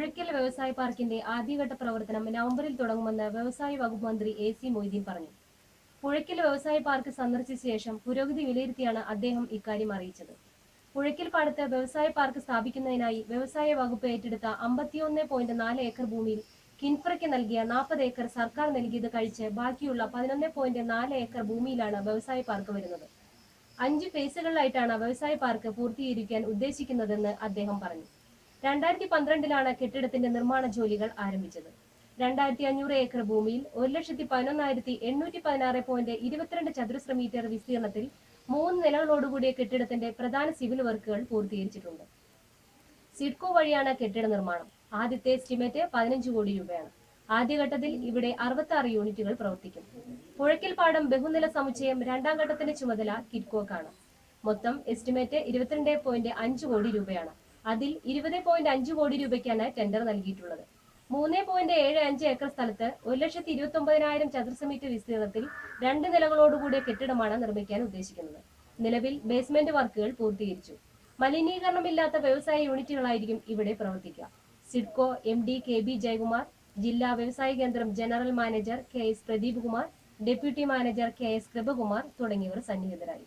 പുഴയ്ക്കൽ വ്യവസായ പാർക്കിന്റെ ആദ്യഘട്ട പ്രവർത്തനം നവംബറിൽ തുടങ്ങുമെന്ന് വ്യവസായ വകുപ്പ് മന്ത്രി എ സി മൊയ്തീൻ പറഞ്ഞു. പുഴയ്ക്കൽ വ്യവസായ പാർക്ക് സന്ദർശിച്ച ശേഷം പുരോഗതി വിലയിരുത്തിയാണ് അദ്ദേഹം ഇക്കാര്യം അറിയിച്ചത്. പുഴയ്ക്കൽ പാടത്ത് വ്യവസായ പാർക്ക് സ്ഥാപിക്കുന്നതിനായി വ്യവസായ വകുപ്പ് ഏറ്റെടുത്ത അമ്പത്തിയൊന്ന് പോയിന്റ് നാല് ഏക്കർ ഭൂമിയിൽ കിൻഫ്രയ്ക്ക് നൽകിയ നാൽപ്പത് ഏക്കർ സർക്കാർ നൽകിയത് കഴിച്ച് ബാക്കിയുള്ള പതിനൊന്ന് പോയിന്റ് നാല് ഏക്കർ ഭൂമിയിലാണ് വ്യവസായ പാർക്ക് വരുന്നത്. അഞ്ച് ഫേസുകളിലായിട്ടാണ് വ്യവസായ പാർക്ക് പൂർത്തീകരിക്കാൻ ഉദ്ദേശിക്കുന്നതെന്ന് അദ്ദേഹം പറഞ്ഞു. രണ്ടായിരത്തി പന്ത്രണ്ടിലാണ് കെട്ടിടത്തിന്റെ നിർമ്മാണ ജോലികൾ ആരംഭിച്ചത്. രണ്ടായിരത്തി അഞ്ഞൂറ് ഏക്കർ ഭൂമിയിൽ ഒരു ലക്ഷത്തി പതിനൊന്നായിരത്തി എണ്ണൂറ്റി പതിനാറ് പോയിന്റ് ഇരുപത്തിരണ്ട് ചതുരശ്ര മീറ്റർ വിസ്തീർണത്തിൽ മൂന്ന് നിലകളോടുകൂടിയ കെട്ടിടത്തിന്റെ പ്രധാന സിവിൽ വർക്കുകൾ പൂർത്തീകരിച്ചിട്ടുണ്ട്. സിഡ്കോ വഴിയാണ് കെട്ടിട നിർമ്മാണം. ആദ്യത്തെ എസ്റ്റിമേറ്റ് പതിനഞ്ച് കോടി രൂപയാണ്. ആദ്യഘട്ടത്തിൽ ഇവിടെ അറുപത്തി ആറ് യൂണിറ്റുകൾ പ്രവർത്തിക്കും. പുഴയ്ക്കൽ പാടം ബഹുനില സമുച്ചയം രണ്ടാം ഘട്ടത്തിന്റെ ചുമതല കിഡ്കോക്കാണ്. മൊത്തം എസ്റ്റിമേറ്റ് ഇരുപത്തിരണ്ട് പോയിന്റ് അഞ്ച് കോടി രൂപയാണ്. അതിൽ ഇരുപത് പോയിന്റ് അഞ്ച് കോടി രൂപയ്ക്കാണ് ടെൻഡർ നൽകിയിട്ടുള്ളത്. മൂന്ന് പോയിന്റ് ഏഴ് അഞ്ച് ഏക്കർ സ്ഥലത്ത് ഒരു ലക്ഷത്തി ഇരുപത്തി ഒമ്പതിനായിരം ചതുരശ്ര മീറ്റർ വിസ്തീർണത്തിൽ രണ്ട് നിലകളോടുകൂടിയ കെട്ടിടമാണ് നിർമ്മിക്കാൻ ഉദ്ദേശിക്കുന്നത്. നിലവിൽ ബേസ്മെന്റ് വർക്കുകൾ പൂർത്തീകരിച്ചു. മലിനീകരണമില്ലാത്ത വ്യവസായ യൂണിറ്റുകളായിരിക്കും ഇവിടെ പ്രവർത്തിക്കുക. SIDCO M D K B Jayakumar ജില്ലാ വ്യവസായ കേന്ദ്രം general manager K S Pradeep Kumar deputy manager K S Krupakumar തുടങ്ങിയവർ സന്നിഹിതരായി.